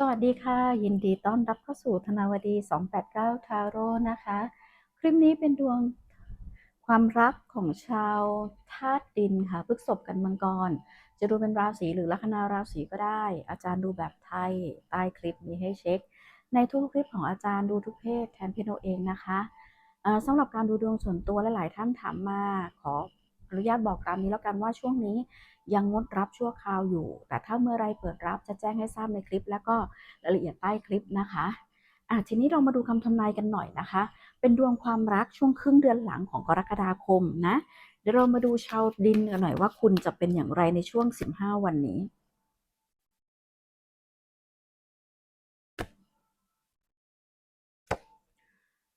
สวัสดีค่ะ ยินดีต้อนรับเข้าสู่ธนาวดี 289 ทาโร่นะคะ คลิปนี้เป็นดวงความรักของชาวธาตุดินค่ะพฤกษบกันมังกร จะดูเป็นราศีหรือลัคนาราศีก็ได้ อาจารย์ดูแบบไทยใต้คลิปนี้ให้เช็ค ในทุกคลิปของอาจารย์ดูทุกเพศแทนเพศเราเองนะคะสำหรับการดูดวงส่วนตัวและหลายท่านถามมาขออนุญาตบอกตามนี้แล้วกันว่าช่วงนี้ ยังงดรับชั่วคราวอยู่ แต่ถ้าเมื่อไรเปิดรับจะแจ้งให้ทราบในคลิป แล้วก็รายละเอียดใต้คลิปนะคะอะทีนี้เรามาดูคำทำนายกันหน่อยนะคะ เป็นดวงความรักช่วงครึ่งเดือนหลังของกรกฎาคมนะ เดี๋ยวเรามาดูชาวดินกันหน่อยว่าคุณจะเป็นอย่างไรในช่วง 15 วันนี้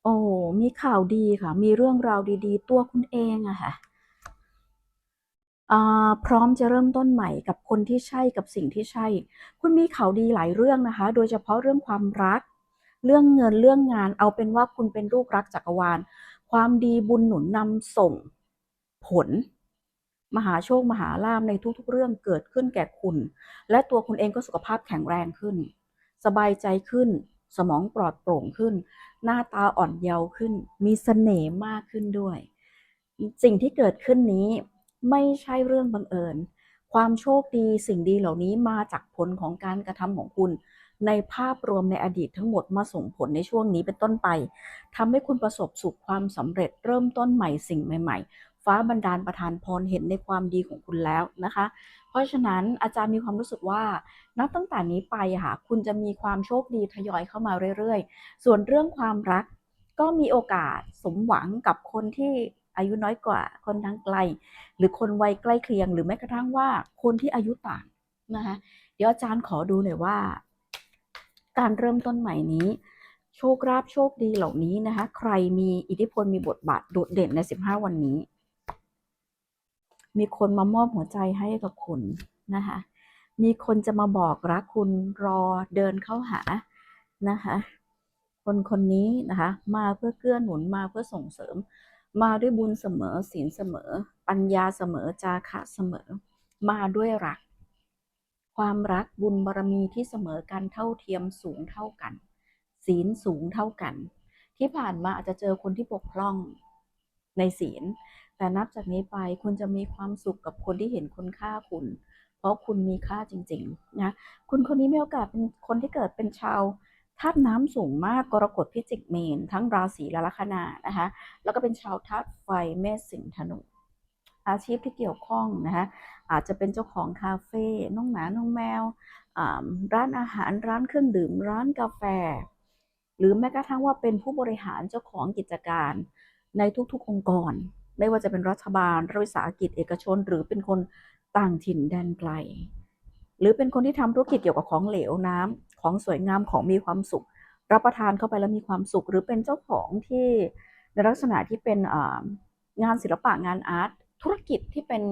โอ้มีข่าวดีค่ะ มีเรื่องราวดีๆ ตัวคุณเองอะค่ะ พร้อมจะเริ่มต้นใหม่กับคนที่ใช่กับสิ่งที่ใช่ คุณมีข่าวดีหลายเรื่องนะคะ โดยเฉพาะเรื่องความรัก เรื่องเงินเรื่องงาน เอาเป็นว่าคุณเป็นลูกรักจักรวาล ความดีบุญหนุนนำส่งผล มหาโชคมหาลาภในทุกๆ เรื่องเกิดขึ้นแก่คุณ และตัวคุณเองก็สุขภาพแข็งแรงขึ้น สบายใจขึ้น สมองปลอดโปร่งขึ้น หน้าตาอ่อนเยาว์ขึ้น มีเสน่ห์มากขึ้นด้วย สิ่งที่เกิดขึ้นนี้ ไม่ใช่เรื่องบังเอิญ ความโชคดีสิ่งดีเหล่านี้มาจากผลของการกระทำของคุณ ในภาพรวมในอดีตทั้งหมดมาส่งผลในช่วงนี้เป็นต้นไปทำให้คุณประสบสุขความสำเร็จเริ่มต้นใหม่สิ่งใหม่ ๆ ฟ้าบันดาลประทานพรเห็นในความดีของคุณแล้วนะคะ เพราะฉะนั้นอาจารย์มีความรู้สึกว่านับตั้งแต่นี้ไปค่ะคุณจะมีความโชคดีทยอยเข้ามาเรื่อยๆ ส่วนเรื่องความรักก็มีโอกาสสมหวังกับคนที่ อายุน้อยกว่า คนทางไกล หรือคนวัยใกล้เคียง หรือแม้กระทั่งว่าคนที่อายุต่างนะคะเดี๋ยวอาจารย์ขอดูหน่อยว่า การเริ่มต้นใหม่นี้ โชคราบโชคดีเหล่านี้นะคะใครมีอิทธิพลมีบทบาทโดดเด่นใน 15 วันนี้ มีคนมามอบหัวใจให้กับคุณนะคะมีคนจะมาบอกรักคุณรอเดินเข้าหานะคะคนคนนี้นะคะ มาเพื่อเกื้อหนุนมาเพื่อส่งเสริม มาด้วยบุญเสมอศีลเสมอ ปัญญาเสมอจาคะเสมอ มาด้วยรัก ความรักบุญบารมีที่เสมอกันเท่าเทียมสูงเท่ากัน ศีลสูงเท่ากัน ที่ผ่านมาอาจจะเจอคนที่ปกพร่องในศีล แต่นับจากนี้ไปคุณจะมีความสุขกับคนที่เห็นคุณค่าคุณ เพราะคุณมีค่าจริง ๆ นะ คุณคนนี้มีโอกาสเป็นคนที่เกิดเป็นชาว ธาตุน้ำสูงมากกรกฎพิจิกเมน ทั้งราศีและลัคนานะคะ แล้วก็เป็นชาวธาตุไฟเมษสิงห์ธนูอาชีพที่เกี่ยวข้องนะคะอาจจะเป็นเจ้าของคาเฟ่น้องหมาน้องแมวร้านอาหารร้านเครื่องดื่ม ร้านกาแฟ หรือแม้กระทั่งว่าเป็นผู้บริหารเจ้าของกิจการในทุกๆองค์กร ไม่ว่าจะเป็นรัฐบาลรัฐวิสาหกิจเอกชน หรือเป็นคนต่างถิ่นแดนไกล หรือเป็นคนที่ทำธุรกิจเกี่ยวกับของเหลวน้ำ ของสวยงามของมีความสุข รับประทานเข้าไปแล้วมีความสุข หรือเป็นเจ้าของที่ในลักษณะที่เป็นงานศิลปะงานอาร์ตธุรกิจที่เป็น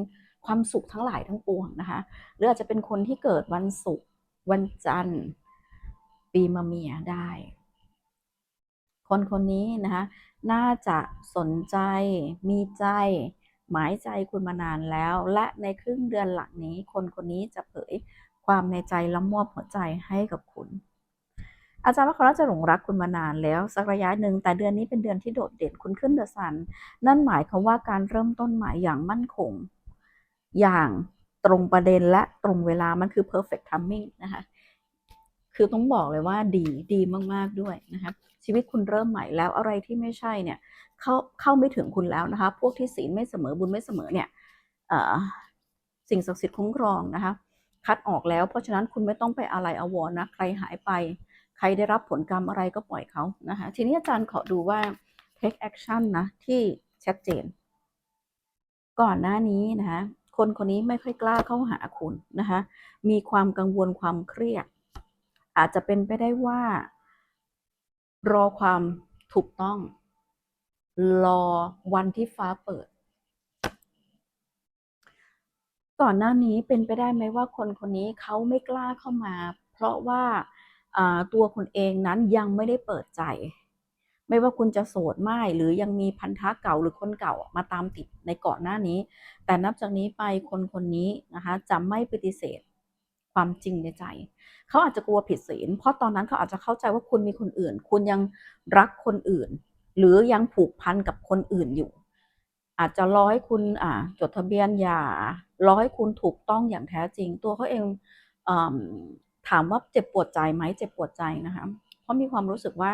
ความสุขทั้งหลายทั้งปวงนะคะหรืออาจจะเป็นคนที่เกิดวันศุกร์วันจันทร์ ปีมะเมียได้ คนคนนี้นะคะน่าจะสนใจมีใจ หมายใจคุณมานานแล้ว และในครึ่งเดือนหลังนี้ คนคนนี้จะเผย ความในใจและมอบหัวใจให้กับคุณ อาจารย์ว่าเขาจะหลงรักคุณมานานแล้วสักระยะหนึ่งแต่เดือนนี้เป็นเดือนที่โดดเด่นคุณขึ้นเดอะซันนั่นหมายความว่าการเริ่มต้นใหม่อย่างมั่นคง อย่างตรงประเด็นและตรงเวลามันคือ perfect timing นะคะคือต้องบอกเลยว่าดีดีมาก ๆ ด้วยนะครับชีวิตคุณเริ่มใหม่แล้วอะไรที่ไม่ใช่เนี่ยเข้าเข้าไม่ถึงคุณแล้วนะคะ พวกที่ศีลไม่เสมอบุญไม่เสมอเนี่ยสิ่งศักดิ์สิทธิ์คุ้มครองนะคะ คัดออกแล้ว เพราะฉะนั้นคุณไม่ต้องไปอะไรอาวรนะ ใครหายไป ใครได้รับผลกรรมอะไรก็ปล่อยเขานะคะ ทีนี้อาจารย์ขอดูว่า take action นะ ที่ชัดเจน ก่อนหน้านี้นะคะคนคนนี้ไม่ค่อยกล้าเข้าหาคุณนะคะมีความกังวลความเครียด อาจจะเป็นไปได้ว่า รอความถูกต้อง รอวันที่ฟ้าเปิด ก่อนหน้านี้เป็นไปได้ไหมว่าคนคนนี้เขาไม่กล้าเข้ามา เพราะว่าตัวคุณเองนั้นยังไม่ได้เปิดใจ ไม่ว่าคุณจะโสดไม่หรือยังมีพันธะเก่าหรือคนเก่ามาตามติดในก่อนหน้านี้ แต่นับจากนี้ไปคนคนนี้นะคะจะไม่ปฏิเสธความจริงในใจ เขาอาจจะกลัวผิดศีล เพราะตอนนั้นเขาอาจจะเข้าใจว่าคุณมีคนอื่น คุณยังรักคนอื่น หรือยังผูกพันกับคนอื่นอยู่ อาจจะรอให้คุณจดทะเบียนหย่า รอให้คุณถูกต้องอย่างแท้จริง ตัวเขาเองอถามว่าเจ็บปวดใจไหมเจ็บปวดใจนะคะเพราะมีความรู้สึกว่า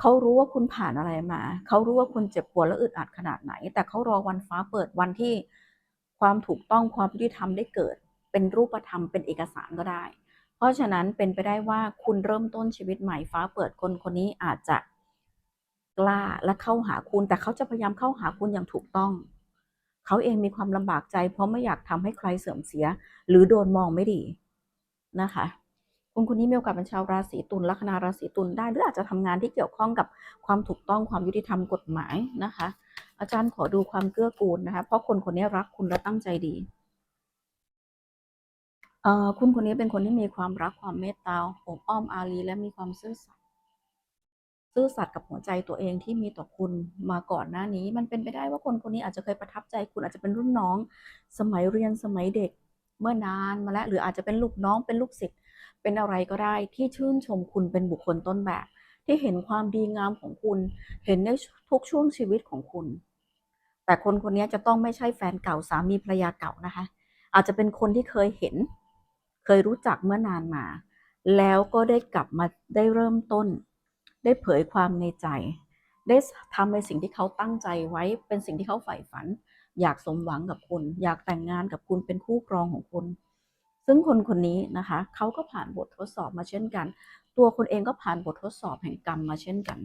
เขารู้ว่าคุณผ่านอะไรมาเขารู้ว่าคุณเจ็บปวดและอึดอัดขนาดไหน แต่เขารอวันฟ้าเปิดวันที่ความถูกต้องความยุติธรรมได้เกิด เป็นรูปธรรมเป็นเอกสารก็ได้ เพราะฉะนั้นเป็นไปได้ว่าคุณเริ่มต้นชีวิตใหม่ฟ้าเปิดคนคนนี้อาจจะกล้าและเข้าหาคุณ แต่เขาจะพยายามเข้าหาคุณอย่างถูกต้อง เขาเองมีความลำบากใจ เพราะไม่อยากทำให้ใครเสื่อมเสีย หรือโดนมองไม่ดีนะคะคุณคนนี้มีโอกาสเป็นชาวราศีตุลลัคนาราศีตุลได้หรืออาจจะทำงานที่เกี่ยวข้องกับความถูกต้องความยุติธรรมกฎหมายนะคะ อาจารย์ขอดูความเกื้อกูลนะคะ เพราะคนคนนี้รักคุณและตั้งใจดีเอ่อคุณคนนี้เป็นคนที่มีความรักความเมตตาอบอ้อมอารีและมีความซื่อสัตย์ ซื่อสัตย์กับหัวใจตัวเองที่มีต่อคุณมาก่อนหน้านี้ มันเป็นไปได้ว่าคนคนนี้อาจจะเคยประทับใจคุณอาจจะเป็นรุ่นน้อง สมัยเรียนสมัยเด็กเมื่อนานมาแล้ว หรืออาจจะเป็นลูกน้องเป็นลูกศิษย์เป็นอะไรก็ได้ที่ชื่นชมคุณเป็นบุคคลต้นแบบ ที่เห็นความดีงามของคุณ เห็นในทุกช่วงชีวิตของคุณ แต่คนคนนี้จะต้องไม่ใช่แฟนเก่าสามีภรรยาเก่านะคะ อาจจะเป็นคนที่เคยเห็น เคยรู้จักเมื่อนานมา แล้วก็ได้กลับมาได้เริ่มต้น ได้เผยความในใจ ได้ทำในสิ่งที่เขาตั้งใจไว้เป็นสิ่งที่เขาใฝ่ฝัน อยากสมหวังกับคุณ อยากแต่งงานกับคุณเป็นคู่ครองของคุณ ซึ่งคนคนนี้นะคะเขาก็ผ่านบททดสอบมาเช่นกัน ตัวคุณเองก็ผ่านบททดสอบแห่งกรรมมาเช่นกัน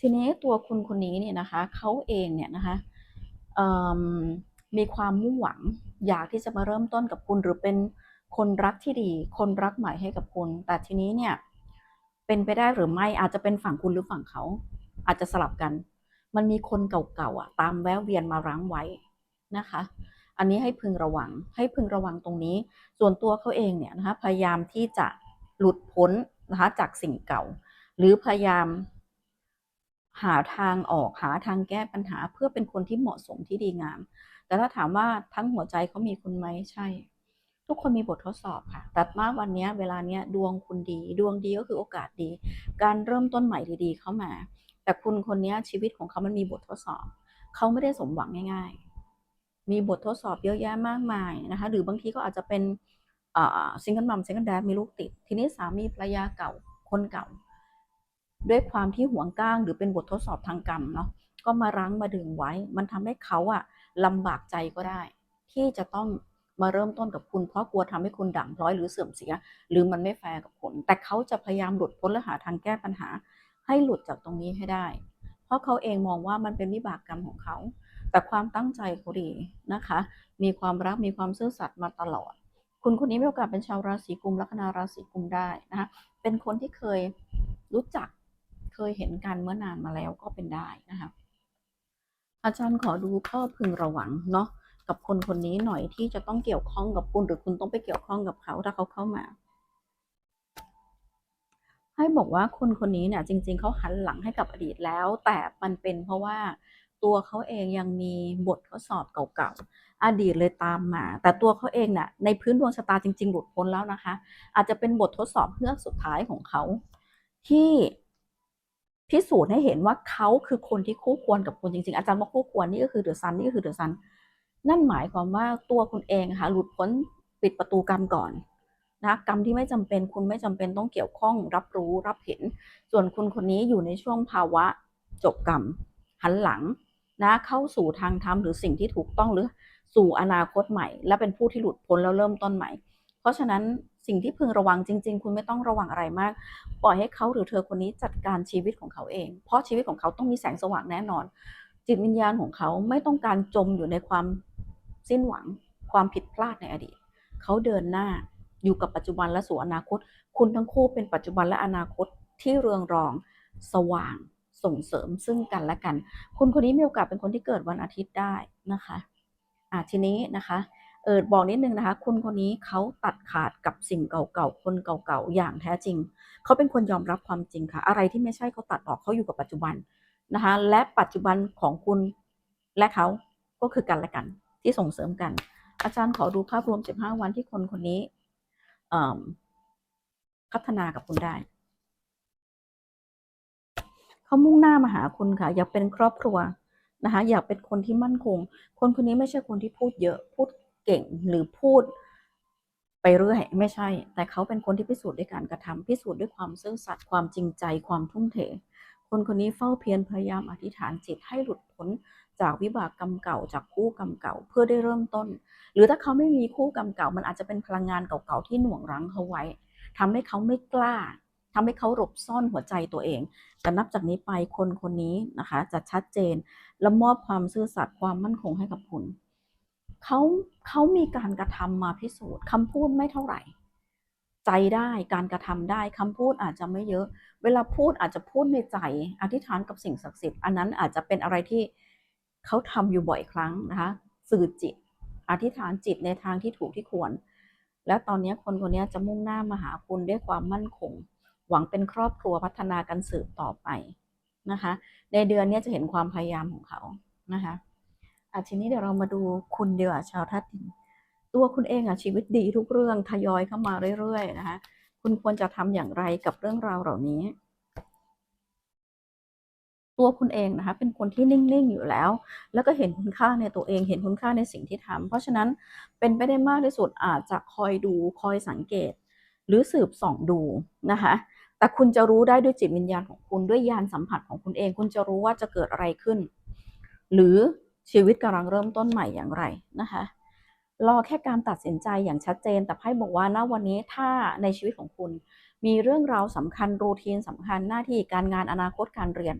ทีนี้ตัวคุณคนนี้เนี่ยนะคะเขาเองเนี่ยนะคะมีความมุ่งหวัง อยากที่จะมาเริ่มต้นกับคุณหรือเป็น คนรักที่ดี คนรักใหม่ให้กับคุณ แต่ทีนี้เนี่ย เป็นไปได้หรือไม่อาจจะเป็นฝั่งคุณหรือฝั่งเขา อาจจะสลับกัน มันมีคนเก่าๆอะ ตามแวะเวียนมารั้งไว้นะคะ อันนี้ให้พึงระวัง ให้พึงระวังตรงนี้ ส่วนตัวเขาเองเนี่ยนะคะพยายามที่จะหลุดพ้นนะคะจากสิ่งเก่า หรือพยายามหาทางออกหาทางแก้ปัญหาเพื่อเป็นคนที่เหมาะสมที่ดีงาม แต่ถ้าถามว่าทั้งหัวใจเขามีคุณไหมใช่ ทุกคนมีบททดสอบค่ะ แต่มาวันนี้เวลาเนี้ยดวงคุณดี ดวงดีก็คือโอกาสดี การเริ่มต้นใหม่ดีๆ เข้ามา แต่คุณคนนี้ชีวิตของเขามันมีบททดสอบ เขาไม่ได้สมหวังง่าย ๆ มีบททดสอบเยอะแยะมากมายนะคะ หรือบางทีก็อาจจะเป็นซิงเกิลมัมซิงเกิลแดดมีลูกติด ทีนี้สามีภรรยาเก่าคนเก่า ด้วยความที่หวงก้างหรือเป็นบททดสอบทางกรรมเนาะก็มารั้งมาดึงไว้ มันทำให้เขาอะลำบากใจก็ได้ ที่จะต้อง มาเริ่มต้นกับคุณเพราะกลัวทำให้คุณด่างพร้อยหรือเสื่อมเสีย หรือมันไม่แฟร์กับคุณแต่เขาจะพยายามหลุดพ้นและหาทางแก้ปัญหา ให้หลุดจากตรงนี้ให้ได้ เพราะเขาเองมองว่ามันเป็นวิบากกรรมของเขา แต่ความตั้งใจเขาดีนะคะ มีความรักมีความซื่อสัตย์มาตลอด คุณคนนี้มีโอกาสเป็นชาวราศีกุมลัคนาราศีกุมได้นะคะเป็นคนที่เคยรู้จักเคยเห็นกันเมื่อนานมาแล้วก็เป็นได้นะคะอาจารย์ขอดูข้อพึงระวังเนาะ กับคนคนนี้หน่อยที่จะต้องเกี่ยวข้องกับคุณหรือคุณต้องไปเกี่ยวข้องกับเขาถ้าเขาเข้ามาให้บอกว่าคนคนนี้เนี่ยจริง ๆเขาหันหลังให้กับอดีตแล้ว แต่มันเป็นเพราะว่าตัวเขาเองยังมีบททดสอบเก่าๆอดีตเลยตามมา แต่ตัวเขาเองเนี่ยในพื้นดวงชะตาจริง ๆ หลุดพ้นแล้วนะคะ อาจจะเป็นบททดสอบเพื่อกสุดท้ายของเขา ที่พิสูจน์ให้เห็นว่าเขาคือคนที่คู่ควรกับคุณจริง ๆ อาจารย์ว่าคู่ควรนี่ก็คือเดอะซันนี่ก็คือเดอะซัน นั่นหมายความว่าตัวคุณเองค่ะหลุดพ้นปิดประตูกรรมก่อนนะกรรมที่ไม่จำเป็นคุณไม่จำเป็นต้องเกี่ยวข้อง รับรู้รับเห็น ส่วนคุณคนนี้อยู่ในช่วงภาวะจบกรรม หันหลังนะเข้าสู่ทางธรรมหรือสิ่งที่ถูกต้องหรือสู่อนาคตใหม่ และเป็นผู้ที่หลุดพ้นแล้วเริ่มต้นใหม่ เพราะฉะนั้นสิ่งที่พึงระวังจริง ๆ คุณไม่ต้องระวังอะไรมาก ปล่อยให้เขาหรือเธอคนนี้จัดการชีวิตของเขาเอง เพราะชีวิตของเขาต้องมีแสงสว่างแน่นอน จิตวิญญาณของเขาไม่ต้องการจมอยู่ในความ สิ้นหวังความผิดพลาดในอดีตเขาเดินหน้าอยู่กับปัจจุบันและสู่อนาคต คุณทั้งคู่เป็นปัจจุบันและอนาคตที่เรืองรอง สว่างส่งเสริมซึ่งกันและกัน คุณคนนี้มีโอกาสเป็นคนที่เกิดวันอาทิตย์ได้นะคะอะทีนี้นะคะเออบอกนิดนึงนะคะ คุณคนนี้เขาตัดขาดกับสิ่งเก่าๆคนเก่าๆอย่างแท้จริง เขาเป็นคนยอมรับความจริงค่ะ อะไรที่ไม่ใช่เขาตัดออกเขาอยู่กับปัจจุบันนะคะ และปัจจุบันของคุณและเขาก็คือกันและกัน ที่ส่งเสริมกัน อาจารย์ขอดูภาพรวม 15 วันที่คนคนนี้พัฒนากับคุณได้ เขามุ่งหน้ามาหาคุณค่ะ อยากเป็นครอบครัวนะคะ อยากเป็นคนที่มั่นคง คนคนนี้ไม่ใช่คนที่พูดเยอะ พูดเก่งหรือพูดไปเรื่อยไม่ใช่ แต่เขาเป็นคนที่พิสูจน์ด้วยการกระทำพิสูจน์ด้วยความซื่อสัตย์ความจริงใจความทุ่มเท คนคนนี้เฝ้าเพียรพยายามอธิษฐานจิตให้หลุดพ้นจากวิบากกรรมเก่าจากคู่กรรมเก่าเพื่อได้เริ่มต้น หรือถ้าเขาไม่มีคู่กรรมเก่า มันอาจจะเป็นพลังงานเก่าๆที่หน่วงรั้งเขาไว้ทำให้เขาไม่กล้าทำให้เขาหลบซ่อนหัวใจตัวเอง แต่นับจากนี้ไปคนคนนี้นะคะ จะชัดเจนและมอบความซื่อสัตย์ความมั่นคงให้กับคุณเขาเขามีการกระทำมาพิสูจน์คำพูดไม่เท่าไหร่ ใจได้การกระทำได้คำพูดอาจจะไม่เยอะ เวลาพูดอาจจะพูดในใจอธิษฐานกับสิ่งศักดิ์สิทธิ์อันนั้นอาจจะเป็นอะไรที่เขาทำอยู่บ่อยครั้งนะคะสื่อจิต อธิษฐานจิตในทางที่ถูกที่ควร และตอนนี้คนคนนี้จะมุ่งหน้ามาหาคุณด้วยความมั่นคง หวังเป็นครอบครัวพัฒนากันสืบต่อไปนะคะ ในเดือนนี้จะเห็นความพยายามของเขานะคะอะทีนี้เดี๋ยวเรามาดูคุณเดียวชาวธาตุดิน ตัวคุณเองอะชีวิตดีทุกเรื่องทยอยเข้ามาเรื่อยๆนะคะคุณควรจะทำอย่างไรกับเรื่องราวเหล่านี้ ตัวคุณเองนะคะเป็นคนที่นิ่งๆอยู่แล้ว แล้วก็เห็นคุณค่าในตัวเอง เห็นคุณค่าในสิ่งที่ทำเพราะฉะนั้นเป็นไปได้มากที่สุดอาจจะคอยดูคอยสังเกต หรือสืบส่องดูนะคะแต่คุณจะรู้ได้ด้วยจิตวิญญาณของคุณด้วยญาณสัมผัสของคุณเอง คุณจะรู้ว่าจะเกิดอะไรขึ้น หรือชีวิตกำลังเริ่มต้นใหม่อย่างไรนะคะ รอแค่การตัดสินใจอย่างชัดเจน แต่ไพ่บอกว่าณวันนี้ถ้าในชีวิตของคุณ มีเรื่องราวสำคัญรูทีนสำคัญหน้าที่การงานอนาคตการเรียน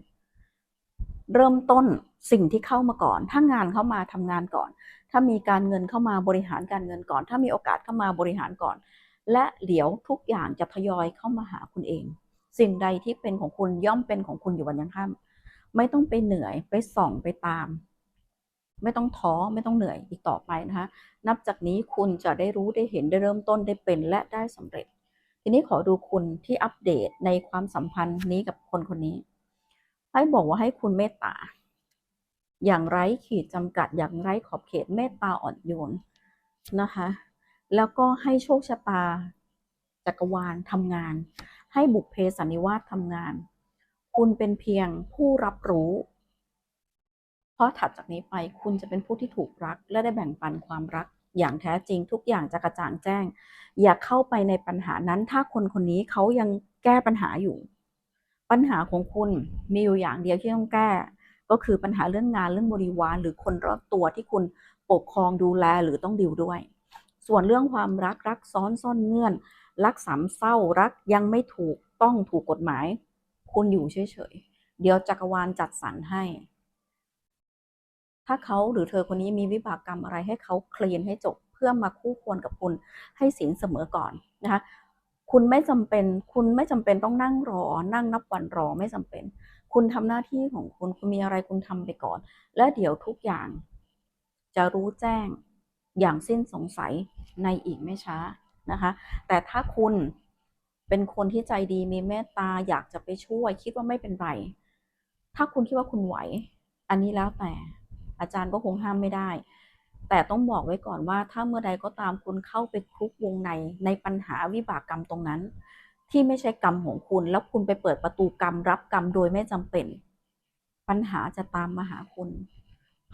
เริ่มต้นสิ่งที่เข้ามาก่อน ถ้างานเข้ามาทำงานก่อน ถ้ามีการเงินเข้ามาบริหารการเงินก่อน ถ้ามีโอกาสเข้ามาบริหารก่อน และเดี๋ยวทุกอย่างจะทยอยเข้ามาหาคุณเอง สิ่งใดที่เป็นของคุณย่อมเป็นของคุณอยู่วันยังค่ำไม่ต้องไปเหนื่อยไปส่องไปตาม ไม่ต้องท้อไม่ต้องเหนื่อยอีกต่อไปนะคะนับจากนี้คุณจะได้รู้ได้เห็นได้เริ่มต้นได้เป็นและได้สำเร็จ ทีนี้ขอดูคุณที่อัปเดตในความสัมพันธ์นี้กับคนคนนี้ให้บอกว่าให้คุณเมตตา อย่างไร้ขีดจำกัด อย่างไร้ขอบเขตเมตตาอ่อนโยนนะคะ แล้วก็ให้โชคชะตาจักรวาลทำงาน ให้บุพเพสันนิวาสทำงาน คุณเป็นเพียงผู้รับรู้ ราะถัดจากนี้ไปคุณจะเป็นผู้ที่ถูกรัก และได้แบ่งปันความรักอย่างแท้จริงทุกอย่างจะกระจ่างแจ้ง อย่าเข้าไปในปัญหานั้น ถ้าคนคนนี้เขายังแก้ปัญหาอยู่ ปัญหาของคุณมีอยู่อย่างเดียวที่ต้องแก้ ก็คือปัญหาเรื่องงานเรื่องบริวาร หรือคนรอบตัวที่คุณปกครองดูแลหรือต้องดิวด้วย ส่วนเรื่องความรักรักซ้อนซ่อนเงื่อน รักสามเศร้ารักยังไม่ถูกต้องถูกกฎหมาย คุณอยู่เฉยๆเดี๋ยวจักรวาลจัดสรรให้ ถ้าเขาหรือเธอคนนี้มีวิบากกรรมอะไรให้เขาเคลียร์ให้จบ เพื่อมาคู่ควรกับคุณให้สินเสมอก่อนนะคะคุณไม่จำเป็น คุณไม่จำเป็นต้องนั่งรอ นั่งนับวันรอไม่จำเป็น คุณทำหน้าที่ของคุณ คุณมีอะไรคุณทำไปก่อน และเดี๋ยวทุกอย่าง จะรู้แจ้งอย่างสิ้นสงสัยในอีกไม่ช้านะคะ แต่ถ้าคุณเป็นคนที่ใจดีมีเมตตาอยากจะไปช่วย คิดว่าไม่เป็นไร ถ้าคุณคิดว่าคุณไหว อันนี้แล้วแต่ อาจารย์ก็คงห้ามไม่ได้ แต่ต้องบอกไว้ก่อนว่า ถ้าเมื่อใดก็ตามคุณเข้าไปคลุกวงในในปัญหาวิบากกรรมตรงนั้น ที่ไม่ใช่กรรมของคุณ แล้วคุณไปเปิดประตูกรรมรับกรรมโดยไม่จำเป็น ปัญหาจะตามมาหาคุณ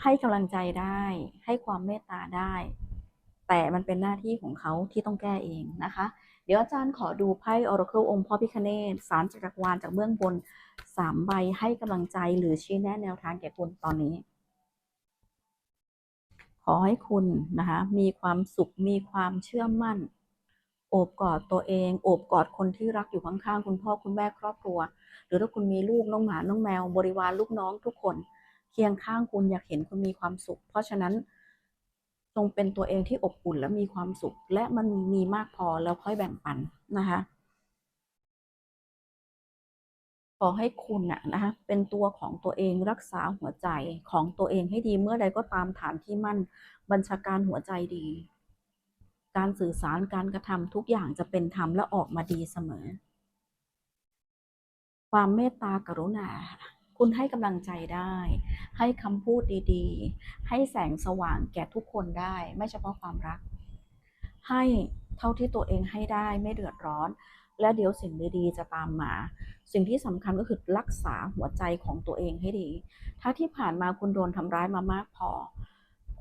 ให้กำลังใจได้ ให้ความเมตตาได้ แต่มันเป็นหน้าที่ของเขาที่ต้องแก้เองนะคะเดี๋ยวอาจารย์ขอดูไพ่ Oracle องค์พ่อพิคเนศสารจักรวาลจากเบื้องบนสามใบให้กำลังใจหรือชี้แนะแนวทางแก่คุณตอนนี้ อให้คุณนะคะมีความสุขมีความเชื่อมั่น โอบกอดตัวเอง โอบกอดคนที่รักอยู่ข้างๆคุณพ่อคุณแม่ครอบครัว หรือถ้าคุณมีลูกน้องหมาน้องแมว บริวารลูกน้องทุกคน เคียงข้างคุณอยากเห็นคุณมีความสุข เพราะฉะนั้นจงเป็นตัวเองที่อบอุ่นและมีความสุข และมันมีมากพอแล้วค่อยแบ่งปันนะคะ ขอให้คุณนะนะคะเป็นตัวของตัวเองรักษาหัวใจของตัวเองให้ดีเมื่อใดก็ตามฐานที่มั่นบัญชาการหัวใจดี การสื่อสารการกระทำทุกอย่างจะเป็นธรรมและออกมาดีเสมอ ความเมตตากรุณา คุณให้กำลังใจได้ ให้คำพูดดีๆ ให้แสงสว่างแก่ทุกคนได้ ไม่เฉพาะความรัก ให้เท่าที่ตัวเองให้ได้ไม่เดือดร้อน และเดี๋ยวสิ่งดีๆจะตามมา สิ่งที่สำคัญก็คือรักษาหัวใจของตัวเองให้ดี ถ้าที่ผ่านมาคุณโดนทำร้ายมามากพอ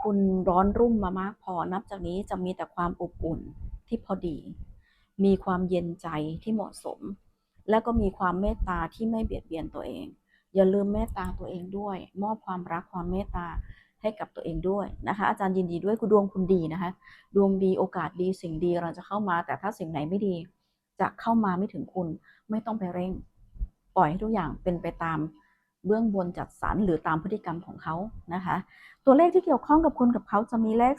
คุณร้อนรุ่มมามากพอ นับจากนี้จะมีแต่ความอบอุ่นที่พอดี มีความเย็นใจที่เหมาะสม และก็มีความเมตตาที่ไม่เบียดเบียนตัวเอง อย่าลืมเมตตาตัวเองด้วย มอบความรักความเมตตาให้กับตัวเองด้วยนะคะ อาจารย์ยินดีด้วยคุณดวงคุณดีนะคะ ดวงดีโอกาสดีสิ่งดีเราจะเข้ามา แต่ถ้าสิ่งไหนไม่ดี จะเข้ามาไม่ถึงคุณ ไม่ต้องไปเร่ง ปล่อยให้ทุกอย่างเป็นไปตามเบื้องบนจัดสรรหรือตามพฤติกรรมของเขานะคะ ตัวเลขที่เกี่ยวข้องกับคุณกับเขาจะมีเลข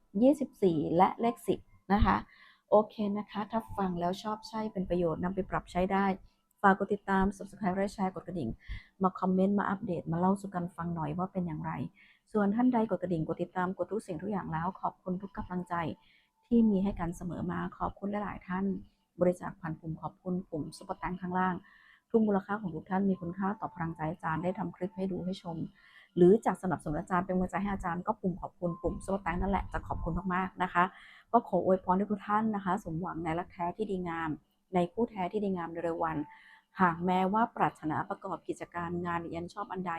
11 24 และเลข 10 นะคะ โอเคนะคะ ถ้าฟังแล้วชอบใช่เป็นประโยชน์นำไปปรับใช้ได้ ฝากกดติดตาม subscribe และแชร์กดกระดิ่ง มาคอมเมนต์มาอัปเดตมาเล่าสู่กันฟังหน่อยว่าเป็นอย่างไร ส่วนท่านใดกดกระดิ่งกดติดตามกดทุกสิ่งทุกอย่างแล้ว ขอบคุณทุกกำลังใจที่มีให้กันเสมอมาขอบคุณหลาย ๆ ท่าน บริจาคผ่านปุ่มขอบคุณปุ่มซุปเปอร์แตงข้างล่าง ทุกมูลค่าของทุกท่านมีคุณค่าต่อพลังใจอาจารย์ได้ทำคลิปให้ดูให้ชม หรือจากสนับสนุนอาจารย์เป็นกำลังใจให้อาจารย์ก็ปุ่มขอบคุณปุ่มซุปเปอร์แตงนั่นแหละจะขอบคุณมากๆนะคะ ก็ขออวยพรให้ทุกท่านนะคะ สมหวังในรักแท้ที่ดีงาม ในคู่แท้ที่ดีงามในเร็ววันหากแม้ว่าปรารถนาประกอบกิจการงานยันชอบอันใด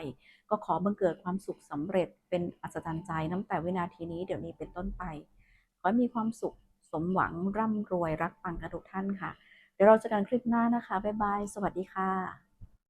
ก็ขอบังเกิดความสุขสำเร็จเป็นอัศจรรย์ใจน้ำแต่วินาทีนี้เดี๋ยวนี้เป็นต้นไป ขอให้มีความสุข สมหวังร่ำรวยรักปังกันทุกท่านค่ะ เดี๋ยวเราเจอกันคลิปหน้านะคะ บ๊ายบาย สวัสดีค่ะ